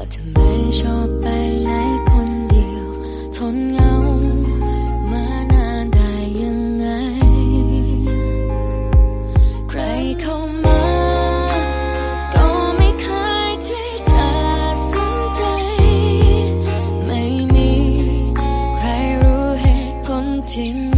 ว่ทำไมชอบไปไหนคนเดียว ทนเหงามานานได้ยังไง ใครเข้ามา ก็ไม่เคยที่จะสนใจ ไม่มี ใครรู้เหตุผลจริง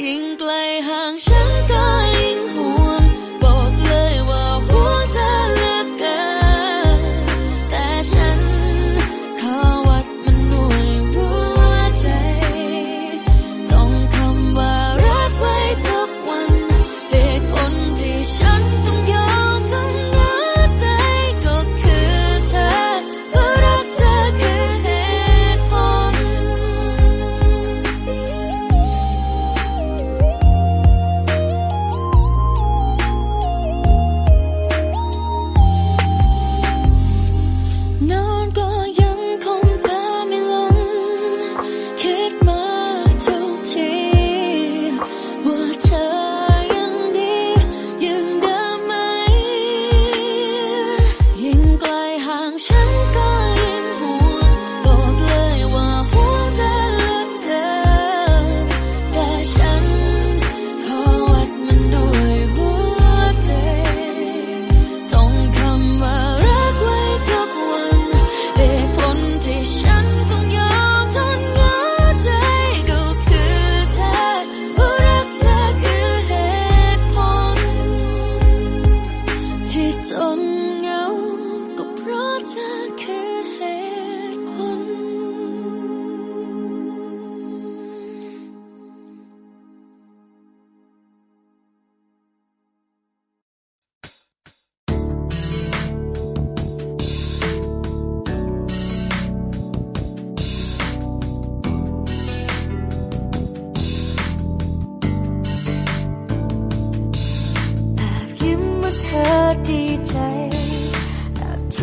因来往相隔。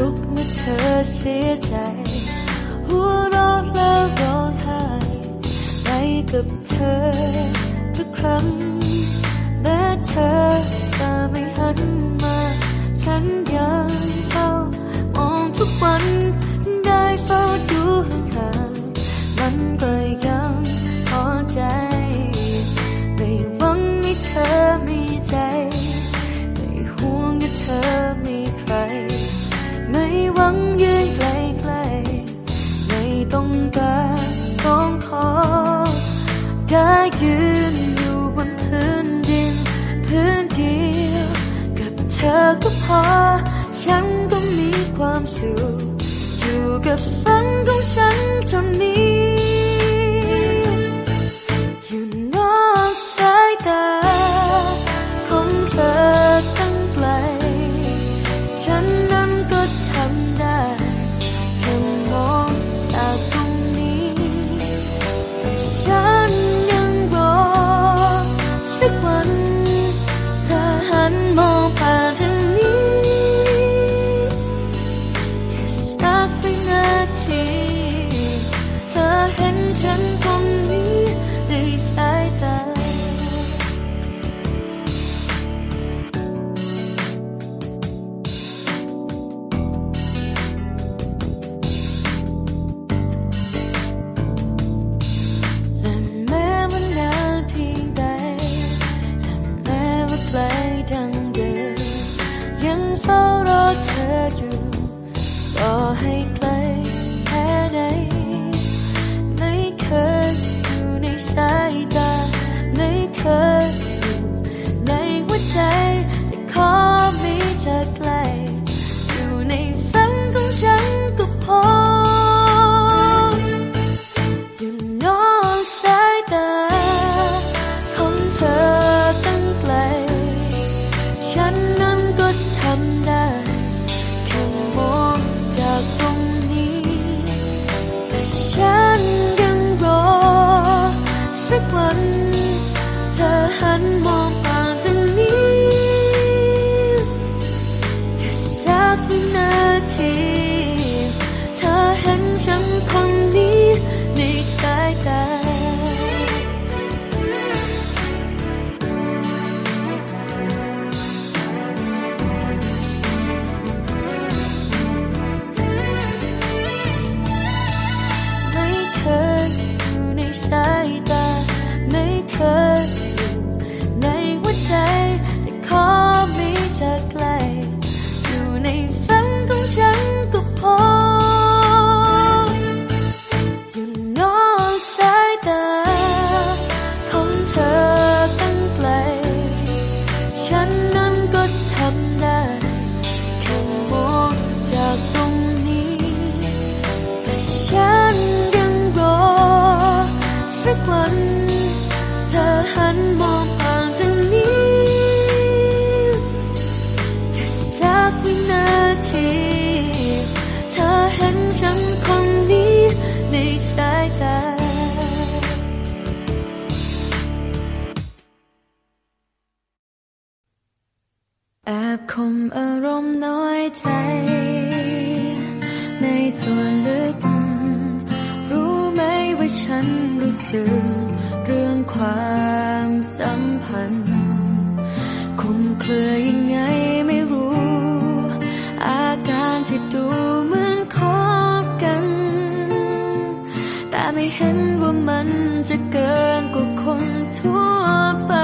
ทุกเมื่อเธอเสียใจ หัวเราะแล้วร้องไห้ไปกับเธอทุกครั้งแม้เธอจะไม่หันมา ฉันยังเฝ้ามองทุกวันได้เฝ้าดูห่างมันก็ยังพอใจไม่หวังให้เธอมีใจไม่ห่วงกับเธอังยืนไกลไๆไม่ต้องการต้องขอแค่ยืนอยู่บนพื้นดิน พื้นเดียวกับเธอก็พอ ฉันก็มีความสุขอยู่กับฝันของฉันจนนี้ ส่วนลึกรู้ไหมว่าฉันรู้สึกเรื่องความสัมพันธ์คลุมเครือยังไงไม่รู้ อาการที่ดูเหมือนคบกัน แต่ไม่เห็นว่ามันจะเกินกว่าคนทั่วไป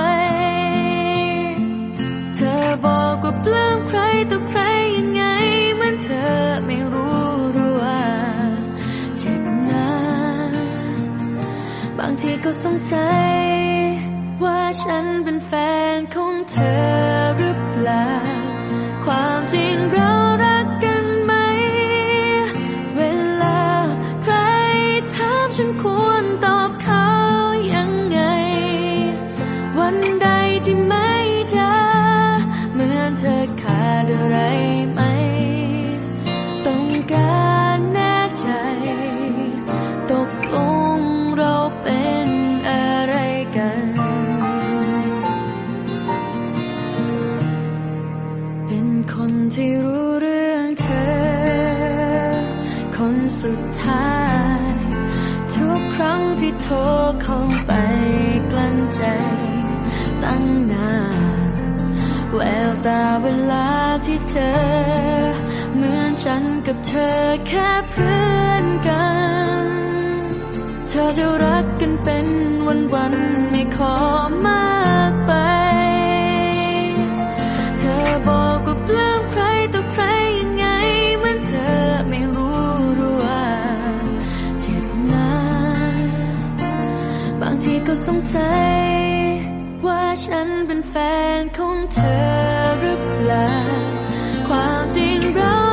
เธอบอกว่าปลื้มใครต่อใครยังไงเหมือนเธอไม่รู้ บางทีก็สงสัย ว่าฉันเป็นแฟนของเธอหรือเปล่า ความจริงเรา ตั้งนานแววตาเวลาที่เจอเหมือนฉันกับเธอแค่เพื่อนกัน เธอจะรักกันเป็นวันๆไม่ขอมากไป เธอบอกว่าปลื้มใครต่อใครยังไงเหมือนเธอไม่รู้รือว่าเจ็บนะบางทีก็สงสัย ว่าฉันเป็นแฟนของเธอหรือเปล่าความจริงเรา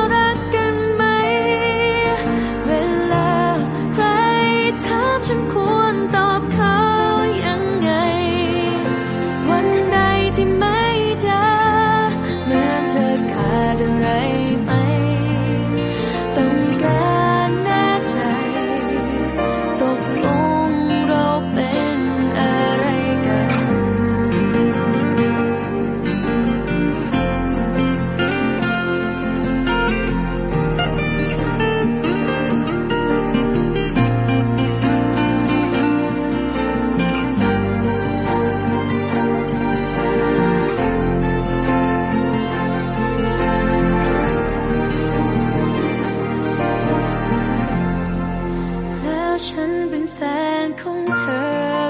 ฉันเป็นแฟนของเธอ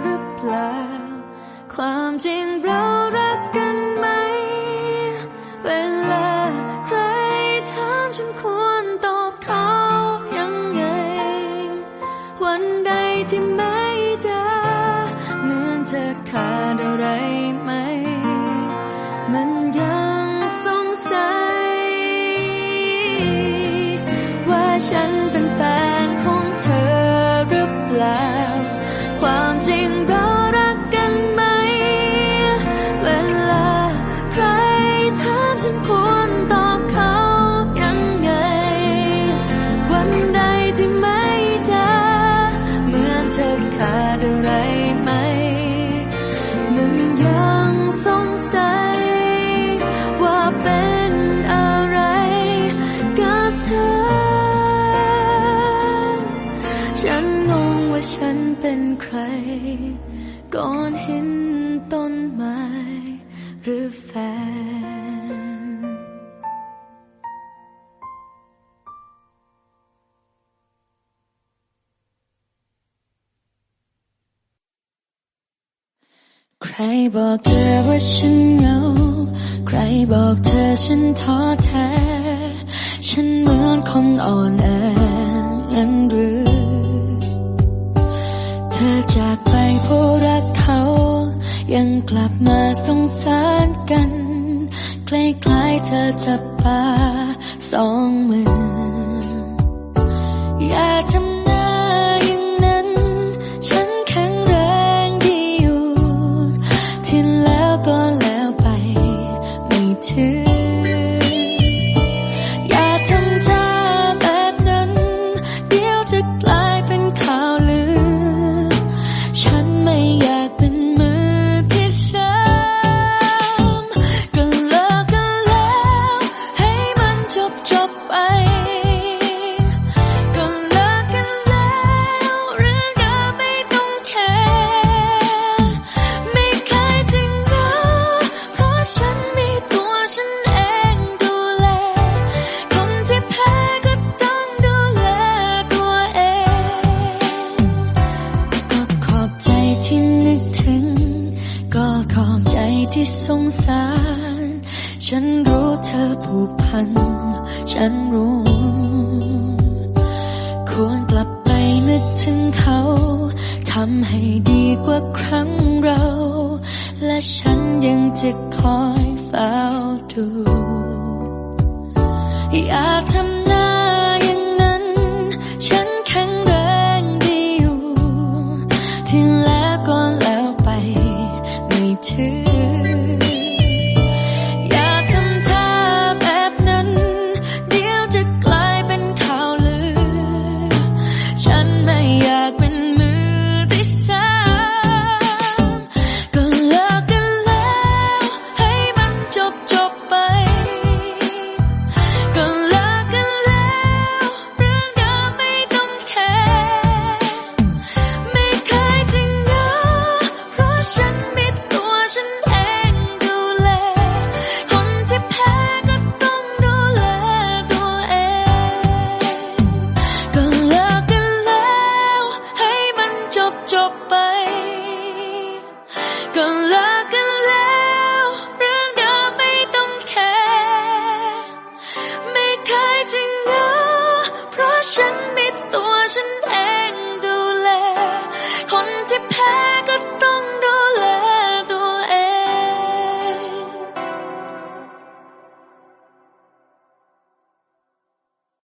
หรือเปล่า ความจริงเรารักกันไหม เวลาใครถามฉันควรตอบเขายังไง วันใดที่ไม่เจอเหมือนเธอขาดอะไรไหม มันยังสงสัย ว่าฉันเป็นแฟน Love. เป็นใคร ก่อนเห็นต้นไม้หรือแฟน ใครบอกเธอว่าฉันเหงา ใครบอกเธอฉันท้อแท้ ฉันเหมือนคนอ่อนแอ จากไปเพราะรักเขา ยังกลับมาสงสารกัน คล้ายๆเธอจะปาสองมือ อย่าทำหน้าอย่างนั้น ฉันแข็งแรงดีอยู่ ที่แล้วก็แล้วไปไม่ถือ